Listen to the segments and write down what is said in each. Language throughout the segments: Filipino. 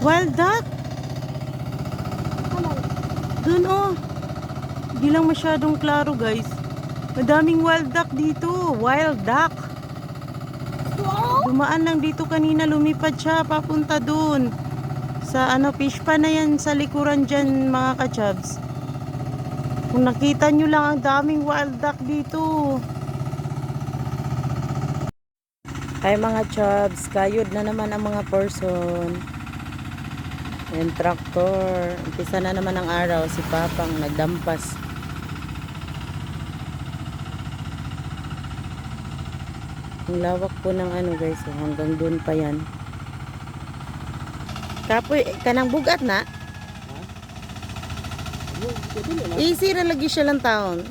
Wild duck? Doon oh. Hindi lang masyadong klaro guys. Madaming wild duck dito. Wild duck. Dumaan lang dito kanina. Lumipad siya papunta doon. Sa ano, fish pa na yan sa likuran dyan mga kachabs. Kung nakita nyo lang ang daming wild duck dito. Ay mga chubs, kayod na naman ang mga person. Yung tractor. Umpisa na naman ang araw. Si Papang nagdampas. Ang lawak po ng ano guys. oh, hanggang doon pa yan. Kapoy, kanang bugat na. Easy ra lagi siya lang taon.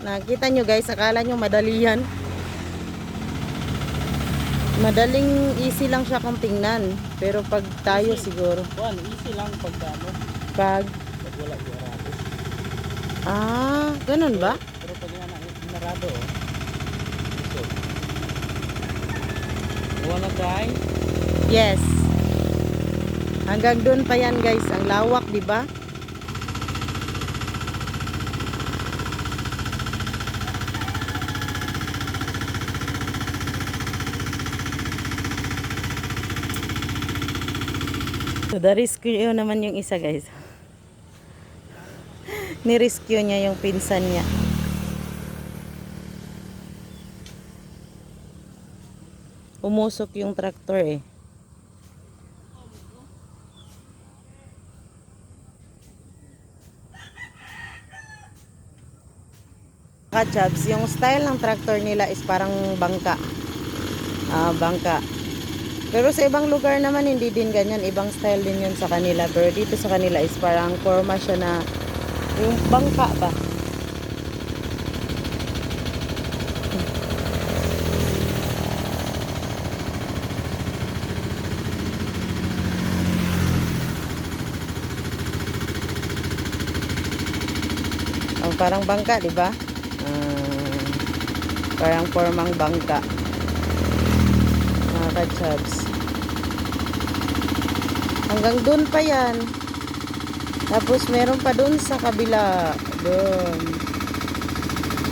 Nakita nyo guys, akala nyo madali yan. Madaling easy lang siya kung tingnan. Pero pag tayo siguro, Juan, easy lang pag ano, pag, pag wala yung arado. ah, ganun ba? Pero pag yan ang narado, oh. So, wanna try? Yes. Hanggang doon pa yan guys, ang lawak, di ba? So, the-rescue naman yung isa guys. Ni-rescue niya yung pinsan niya. Umusok yung traktor eh. Kachabs, yung style ng tractor nila is parang bangka. Ah, bangka. Pero sa ibang lugar naman hindi din ganyan, ibang style din yun sa kanila. Pero dito sa kanila is parang forma siya na yung bangka ba? Ang parang bangka, di ba? Ah, parang formang bangka. Mga kachabs. Hanggang doon pa yan. Tapos meron pa doon sa kabila. Doon.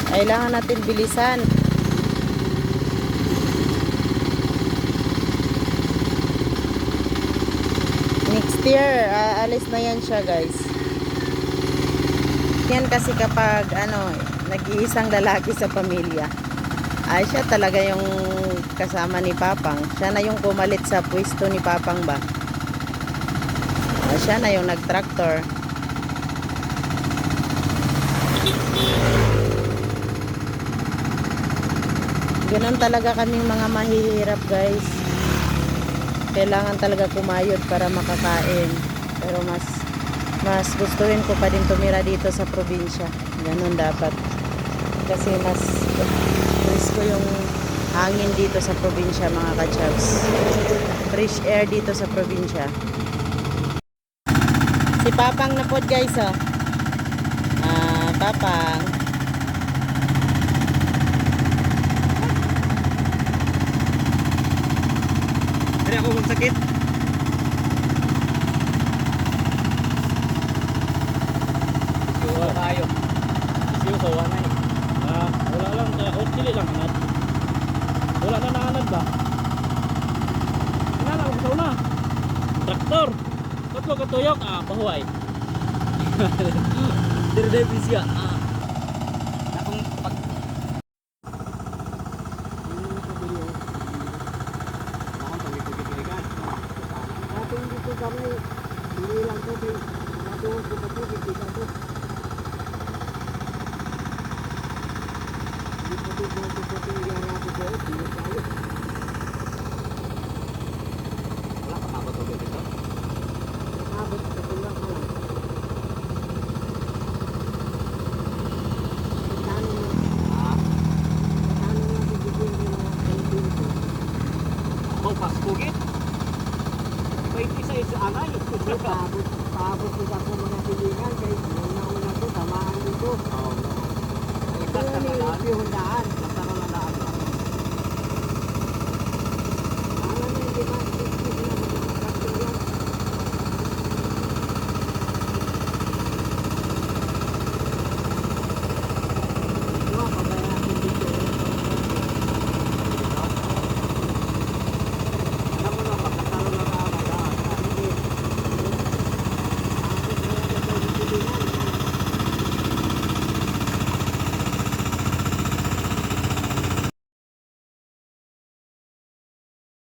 Kailangan natin bilisan. Next year, aalis na yan siya guys. Yan kasi kapag ano, nag-iisang lalaki sa pamilya. Ay siya talaga yung kasama ni Papang. Siya na yung kumalit sa pwesto ni Papang ba? Ah, siya na yung nag-tractor. Ganun talaga kaming mga mahihirap guys. Kailangan talaga kumayod para makakain. Pero mas mas gustuhin ko pa din tumira dito sa probinsya. Ganun dapat. Kasi mas gusto yung hangin dito sa probinsya mga kachabs. Fresh air dito sa probinsya. Si Papang na pod guys oh. Ah, Papang. Hindi ako magsakit. Wala tayo. Siyo sa wanay. Ah, wala lang sa hostile lang anad. Wala na naanad ba? Wala lang sa una. Traktor. Katlo katuyok ah pahuay. Dire siya. Ah. Akong pag kami, hindi lang po, natuwa ko pa po, hindi ka po. Hindi po po po po po po yung arato po, hindi tayo. Wala ka mabot ko dito. Nakabot sa tulak ka lang. Magkano na, Ah, magkano na bibigyan ng mga kaibigan ko? mau pas kugit. Baik isa isa anay. Kasi paabot, ko ako mga pilingan, kaya una-una ko, tamaan dito. Oh, no. Ito na yung pihundaan.